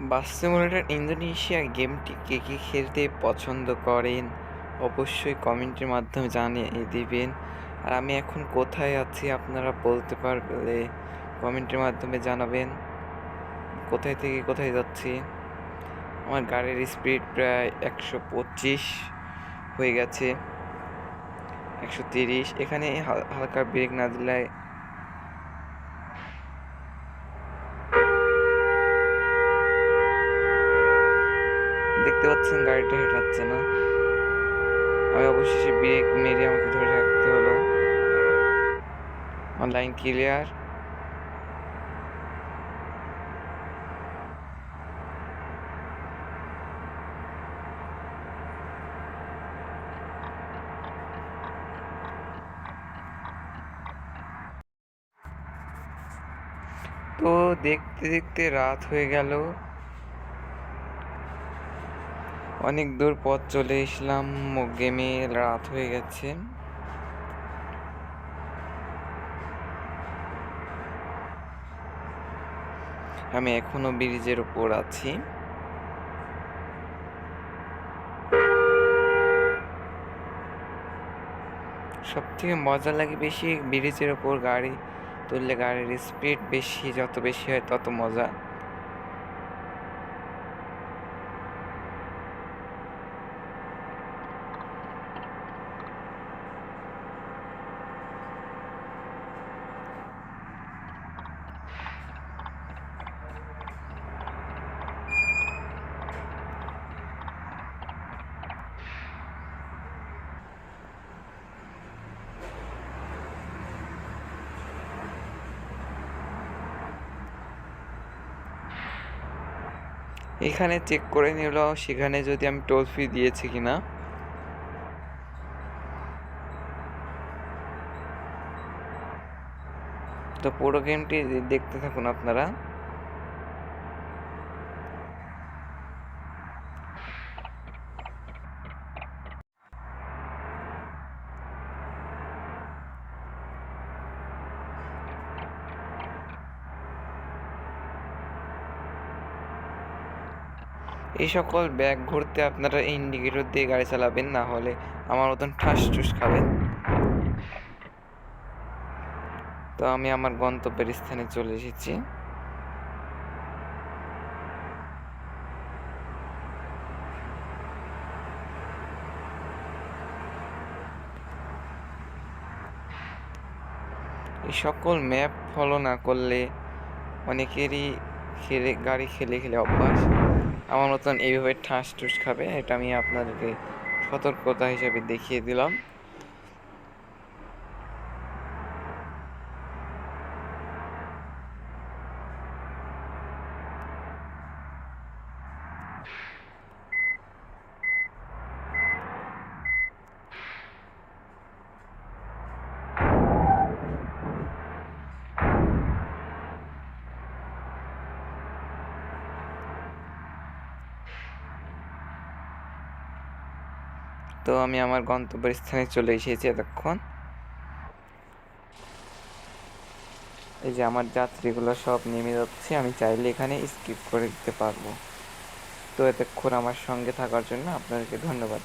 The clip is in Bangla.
বাস সিমুলেটর ইন্দোনেশিয়া গেমটি কে কে খেলতে পছন্দ করেন, অবশ্যই কমেন্টের মাধ্যমে জানিয়ে দিবেন। আর আমি এখন কোথায় আছি আপনারা বলতে পারলে কমেন্টের মাধ্যমে জানাবেন। কোথায় থেকে কোথায় যাচ্ছি? আমার গাড়ির স্পিড প্রায় একশো পঁচিশ হয়ে গেছে, একশো তিরিশ। এখানে হালকা ব্রেক না দিলে দেখতে পাচ্ছেন, গাড়িটা হেঁটাচ্ছে না। আমি অবশেষে ব্রেক মেরে আমাকে ধরে রাখতে হলো। আমার লাইন ক্লিয়ার? তো দেখতে দেখতে রাত হয়ে গেল। অনেক দূর পথ চলে এসলাম, গেমে রাত হয়ে গেছে। আমি এখনও ব্রিজের উপর আছি। সব থেকে মজা লাগে বেশি ব্রিজের ওপর গাড়ি তুললে গাড়ির স্পিড বেশি, যত বেশি হয় তত মজা। এখানে চেক করে নিল সেখানে যদি আমি টোল ফি দিয়েছি কিনা। তো পুরো গেমটি দেখতে থাকুন আপনারা। এই সকল ব্যাগ ঘুরতে আপনারা ইন্ডিকেটর দিয়ে গাড়ি চালাবেন, না হলে আমার মতন ঠাস টুস খাবেন। তো আমি আমার গন্তব্যের স্থানে চলে এসেছি। এই সকল ম্যাপ ফলো না করলে অনেকেরই খেলে, গাড়ি খেলে খেলে অভ্যাস। আমার মতন এইভাবে ঠাস ঠুস খাবে এটা আমি আপনাদেরকে সতর্কতা হিসাবে দেখিয়ে দিলাম। তো আমি আমার গন্তব্যের স্থানে চলে এসেছি এতক্ষণ। এই যে আমার যাত্রীগুলো সব নেমে যাচ্ছে, আমি চাইলে এখানে স্কিপ করে দিতে পারব। তো এতক্ষণ আমার সঙ্গে থাকার জন্য আপনাদেরকে ধন্যবাদ।